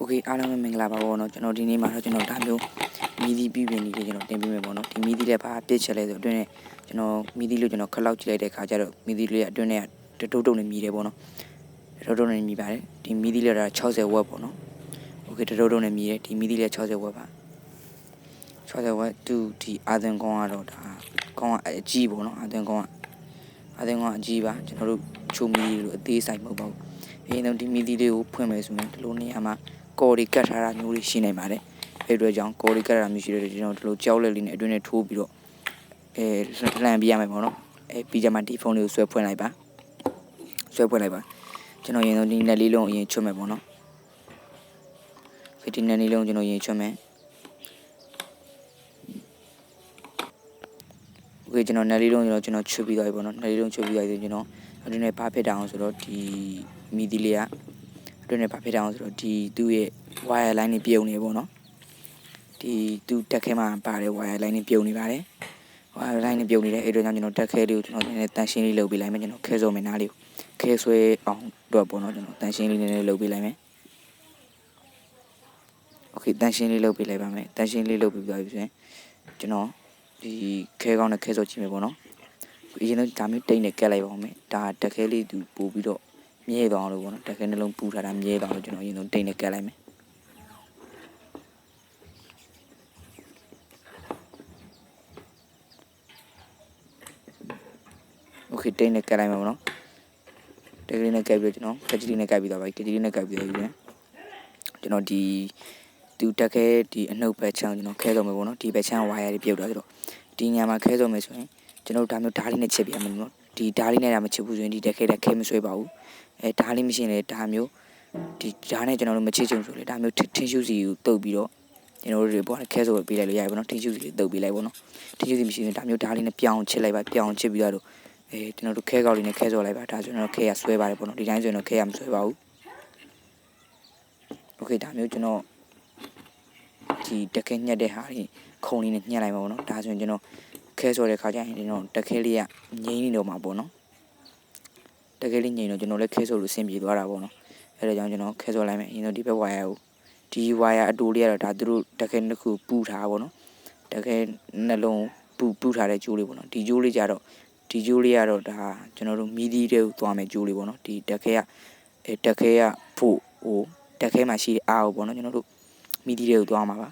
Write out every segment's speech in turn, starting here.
โอเคအားလုံးပဲမင်္ဂလာပါဘောเนาะကျွန်တော်ဒီနေ့မှာတော့ကျွန်တော်ဒါမျိုးမီဒီပြပြင်နေလေးကျွန်တော်တင်ပြမယ်ပေါ့เนาะဒီမီဒီလည်းဘာပြစ်ချက်လဲဆိုအတွင်းနဲ့ကျွန်တော်မီဒီလို့ကျွန်တော်ခလောက်ကြည့်လိုက်တဲ့ခါကျတော့မီဒီလေးအတွင်းနဲ့တတုတ်တုတ်နဲ့မြည်တယ်ပေါ့เนาะတတုတ်တုတ်နဲ့မြည်ပါတယ်ဒီမီဒီလည်းဒါ60ဝက်ပေါ့เนาะโอเคတတုတ်တုတ်နဲ့မြည်တယ်ဒီမီဒီလည်း60ဝက်ပါ60ဝက်သူဒီအာသင်ကောင်ကတော့ဒါကောင်ကအကြီးပေါ့เนาะအာသင်ကောင်ကအာသင်ကောင်ကအကြီးပါကျွန်တော်တို့ချိုမီဒီလို့အသေးဆိုင်မဟုတ်ပါဘူးအရင်တော့ဒီမီဒီလေးကိုဖွင့်မယ်ဆိုရင်ဒီလိုနေရာမှာ ကော်ရီကတ်ထားတာမျိုးတွေရှိနေပါတယ်အဲ့အတွက်ကြောင့်ကော်ရီကတ်ထားတာမျိုးရှိတဲ့ကျွန်တော်ဒီလိုကြောက်လက်လေးနဲ့အတွင်းနဲ့ထိုးပြီးတော့အဲလှန်ပြရမယ်ပေါ့နော်အဲပြီးကြမှာဒီဖုန်းလေးကိုဆွဲဖွင့်လိုက်ပါဆွဲဖွင့်လိုက်ပါကျွန်တော်ရင်ဆုံးဒီnet လေးလုံးအရင်ချွတ်မယ်ပေါ့နော်ဒီ net လေးလုံးကျွန်တော်ရင်ချွတ်မယ်โอเคကျွန်တော် net လေးလုံးကျွန်တော်ကျွန်တော်ချွတ်ပြီးသွားပြီပေါ့နော် net လေးလုံးချွတ်ပြီးသွားပြီကျွန်တော်အတွင်းနဲ့ဘာဖြစ်တာအောင်ဆိုတော့ဒီမီဒီလေးက အ တွင်းနဲ့ဘာဖြစ်တာအောင်ဆိုတော့ဒီသူ့ရဲ့ wire line တွေပြုံနေပေါ့နော်ဒီသူတက်ခဲမှာပါတယ် wire line တွေပြုံနေပါတယ် wire line တွေပြုံနေတယ်အဲ့တော့ကြောင့်ကျွန်တော်တက်ခဲလေးကိုကျွန်တော်နည်းနည်းတန်ရှင်းလေးလုပ်ပေးလိုက်မယ်ကျွန်တော်ခဲစုံမယ်နားလေးကိုခဲဆွဲအောင်တော့ပေါ့နော်ကျွန်တော်တန်ရှင်းလေးနည်းနည်းလုပ်ပေးလိုက်မယ်โอเคတန်ရှင်းလေးလုပ်ပေးလိုက်ပါမယ်တန်ရှင်းလေးလုပ်ပြီးသွားပြီဆိုရင်ကျွန်တော်ဒီခဲကောင်းနဲ့ခဲစောကြည့်မယ်ပေါ့နော်အရင်တော့ဒါမျိုးတိတ်နဲ့ကက်လိုက်ပါဦးမယ်ဒါတက်ခဲလေးသူပို့ပြီးတော့ မြဲသွားအောင်လို့ပေါ့နော်တက်ကဲနှလုံးပူထားတာမြဲသွားအောင်ကျွန်တော်အရင်ဆုံးတိတ်နဲ့ကတ်လိုက်မယ်โอเคတိတ်နဲ့ကတ်လိုက်မှာပေါ့နော်တက်ကလေးနဲ့ကတ်ပြီးတော့ကျွန်တော်ကကြလီနဲ့ကတ်ပြီးတော့ပါကကြလီနဲ့ကတ်ပြီးတော့ယူတယ်ကျွန်တော်ဒီသူတက်ခဲဒီအနှုတ်ဘက်ချမ်းကျွန်တော်ခဲဆုံးမယ်ပေါ့နော်ဒီဘက်ချမ်းဝါယာတွေပြုတ်သွားဆိုတော့ဒီညမှာခဲဆုံးမယ်ဆိုရင်ကျွန်တော်ဒါမျိုးဓာတ်လေးနဲ့ချစ်ပြရမယ်နော်ဒီဓာတ်လေးနဲ့ဒါမချစ်ဘူးဆိုရင်ဒီတက်ခဲတက်ခဲမဆွဲပါဘူး အဲဓာတ်လေးမရှိရင်လည်းဓာတ်မျိုးဒီဓာတ်နဲ့ကျွန်တော်တို့မချစ်ချင်ဆိုလေဓာတ်မျိုးထင်းရှူးစီကိုတုပ်ပြီးတော့ကျွန်တော်တို့တွေပေါ့ခဲဆိုပေးလိုက်လို့ရတယ်ပေါ့နော်ထင်းရှူးစီလေးတုပ်ပေးလိုက်ပေါ့နော်ထင်းရှူးစီမရှိရင်ဓာတ်မျိုးဓာတ်လေးနဲ့ပြောင်းချစ်လိုက်ပါပြောင်းချစ်ပြီးတော့အဲကျွန်တော်တို့ခဲကောက်လေးနဲ့ခဲဆိုလိုက်ပါဒါဆိုရင်တော့ခဲရဆွဲပါတယ်ပေါ့နော်ဒီတိုင်းဆိုရင်တော့ခဲရမဆွဲပါဘူးโอเคဒါမျိုးကျွန်တော်ဒီတခဲညက်တဲ့ဟာတွေခုံလေးနဲ့ညှက်လိုက်ပါပေါ့နော်ဒါဆိုရင်ကျွန်တော်ခဲဆိုတဲ့ခါကျရင်ကျွန်တော်တခဲလေးကငိမ့်နေတော့မှာပေါ့နော် တကယ်လေးငြိမ်တော့ကျွန်တော်လည်းခဲဆိုလို့အဆင်ပြေသွားတာပေါ့နော်အဲဒါကြောင့်ကျွန်တော်ခဲဆိုလိုက်မယ်အရင်တော့ဒီဘက်ဝါယာကိုဒီဝါယာအတူလေးကတော့ဒါသူတို့တကယ်တစ်ခုပူထားပေါ့နော်တကယ်နှလုံးပူပူထားတဲ့ကျိုးလေးပေါ့နော်ဒီကျိုးလေးကြတော့ဒီကျိုးလေးကတော့ဒါကျွန်တော်တို့မီဒီတွေကိုသွားမယ်ကျိုးလေးပေါ့နော်ဒီတကယ်ကအဲတကယ်ကဖို့ဟိုတကယ်မှာရှိတဲ့အားကိုပေါ့နော်ကျွန်တော်တို့မီဒီတွေကိုသွားမှာပါ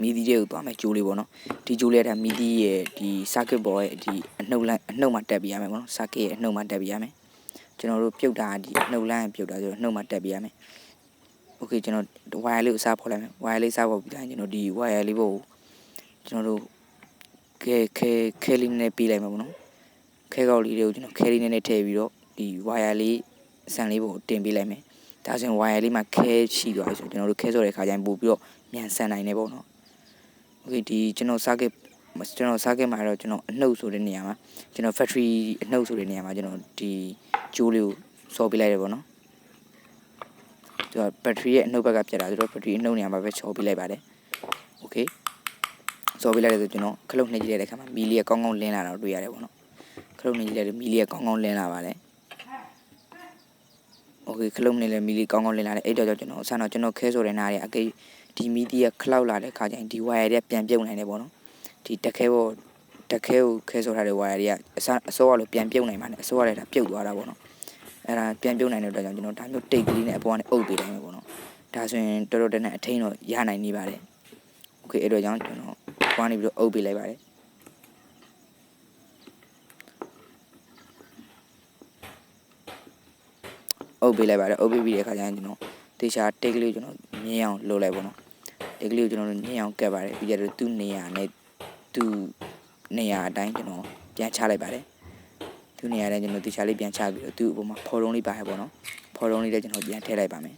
မီဒီတွေကိုသွားမယ်ကျိုးလေးပေါ့နော်ဒီကျိုးလေးကဒါမီဒီရဲ့ဒီ circuit board ရဲ့ဒီအနှုတ်လမ်းအနှုတ်မှာတက်ပြရမယ်ပေါ့နော် circuit ရဲ့အနှုတ်မှာတက်ပြရမယ်ကျွန်တော်တို့ပြုတ်တာဒီအနှုတ်လမ်းပြုတ်တာဆိုတော့အနှုတ်မှာတက်ပြရမယ်โอเคကျွန်တော် wire လေးကိုစားဖော်လိုက်မယ် wire လေးစားဖော်ပြီးတိုင်းကျွန်တော်ဒီ wire လေးကိုကျွန်တော်တို့ခဲခဲခဲလေးနဲ့ပြီးလိုက်မှာပေါ့နော်ခဲကောက်လေးတွေကိုကျွန်တော်ခဲလေးနဲ့ထည့်ပြီးတော့ဒီ wire လေးအဆန်လေးကိုတင်ပေးလိုက်မယ်ဒါဆိုရင် wire လေးမှာခဲရှိသွားပြီဆိုကျွန်တော်တို့ခဲစောတဲ့ခါကျရင်ပို့ပြီးတော့မြန်ဆန်နိုင်တယ်ပေါ့နော် โอเคဒီကျွန်တော် circuit ကျွန်တော် circuit မှာတော့ကျွန်တော်အနှုတ်ဆိုတဲ့နေရာမှာကျွန်တော် factory အနှုတ်ဆိုတဲ့နေရာမှာကျွန်တော်ဒီကျိုးလေးကိုစော်ပေးလိုက်တယ်ပေါ့နော်သူက battery ရဲ့အနှုတ်ဘက်ကပြတ်တာဆိုတော့ battery အနှုတ်နေရာမှာပဲချော်ပေးလိုက်ပါတယ် okay စော်ပေးလိုက်တယ်ဆိုကျွန်တော်ခလုတ်နှိပ်ကြည့်တဲ့အခါမှာမီလီကကောင်းကောင်းလင်းလာတာတွေ့ရတယ်ပေါ့နော်ခလုတ်နှိပ်ကြည့်လိုက်တယ်မီလီကကောင်းကောင်းလင်းလာပါတယ် okay ခလုတ်နှိပ်လဲမီလီကောင်းကောင်းလင်းလာတယ်အဲ့တော့ကျွန်တော်ဆန်တော့ကျွန်တော်ခဲဆိုတဲ့နားရဲ့အကိ ဒီမီဒီကခလောက်လာတဲ့ခါကျရင်ဒီ wire တွေကပြန်ပြုတ်နိုင်တယ်ပေါ့နော်ဒီတက်ခဲပေါ်တက်ခဲကိုခဲဆိုထားတဲ့ wire တွေကအစအစိုးရလို့ပြန်ပြုတ်နိုင်ပါနဲ့အစိုးရလည်းဒါပြုတ်သွားတာပေါ့နော်အဲ့ဒါပြန်ပြုတ်နိုင်တဲ့အတွက်ကြောင့်ကျွန်တော်ဒါမျိုးတိတ်ကလေးနဲ့အပေါ်ကနေအုပ်ပေးတိုင်းပဲပေါ့နော်ဒါဆိုရင်တော်တော်တနဲ့အထိန်တော့ရနိုင်နေပါတယ်โอเคအဲ့တော့ကြောင့်ကျွန်တော်ပွားနေပြီးတော့အုပ်ပေးလိုက်ပါတယ်အုပ်ပေးလိုက်ပါတယ်အုပ်ပေးပြီးတဲ့အခါကျရင်ကျွန်တော်တေချာတိတ်ကလေးကိုကျွန်တော်မြင်းအောင်လှုပ်လိုက်ပေါ့နော်တိ တ်ကလေးကိုကျွန်တော်တို့မြင်းအောင်ကက်ပါတယ်ပြီးကြတော့သူ့နေရာနဲ့သူ့နေရာအတိုင်းကျွန်တော်ပြန်ချလိုက်ပါတယ်သူ့နေရာတိုင်းကျွန်တော်တေချာလေးပြန်ချပြီးတော့သူ့အပေါ်မှာဖော်တုံးလေးပါတယ်ပေါ့နော်ဖော်တုံးလေးလည်းကျွန်တော်ပြန်ထည့်လိုက်ပါမယ်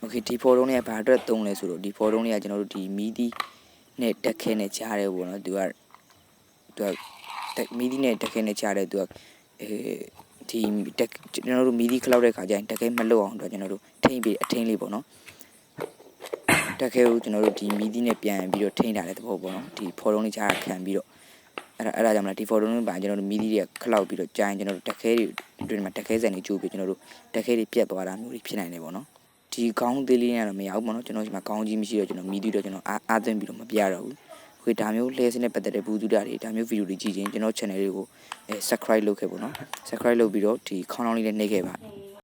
โอเคဒီဖော်တုံးလေးကဘာအတွက်သုံးလဲဆိုတော့ဒီဖော်တုံးလေးကကျွန်တော်တို့ဒီမီဒီနဲ့တက်ခဲနဲ့ကြားတယ်ပေါ့နော်သူကသူကမီဒီနဲ့တက်ခဲနဲ့ကြားတယ်သူကအဲ ဒီတက်ကျွန်တော်တို့မီဒီခလောက်တဲ့ခါကျရင်တက်ခဲမလွတ်အောင်တော့ကျွန်တော်တို့ထိမ့်ပြီးအထင်းလေးပေါ့နော်တက်ခဲကိုကျွန်တော်တို့ဒီမီဒီနဲ့ပြန်ပြီးတော့ထိမ့်ထားတဲ့သဘောပေါ့နော်ဒီဖော်လုံးလေးချာခံပြီးတော့အဲ့ဒါအဲ့ဒါကြောင့်မလားဒီ photo လုံးပါကျွန်တော်တို့မီဒီတွေကခလောက်ပြီးတော့ကြာရင်ကျွန်တော်တို့တက်ခဲတွေအတွင်းမှာတက်ခဲဆန်တွေကျိုးပြီးကျွန်တော်တို့တက်ခဲတွေပြတ်သွားတာမျိုးတွေဖြစ်နိုင်တယ်ပေါ့နော်ဒီကောင်းသေးလေးနဲ့တော့မရဘူးပေါ့နော်ကျွန်တော်ဒီမှာကောင်းကြီးမရှိတော့ကျွန်တော်မီဒီတော့ကျွန်တော်အားအားသွင်းပြီးတော့မပြတော့ဘူး ခွေဒါမျိုးလဲစနဲ့ပတ်သက်တဲ့ဘူးသူတာတွေဒါမျိုးဗီဒီယိုတွေကြည့်ချင်းကျွန်တော် channel လေးကိုအဲ subscribe လုပ်ခဲ့ပေါ့နော် subscribe လုပ်ပြီးတော့ဒီခေါင်းလောင်းလေးနဲ့နှိပ်ခဲ့ပါ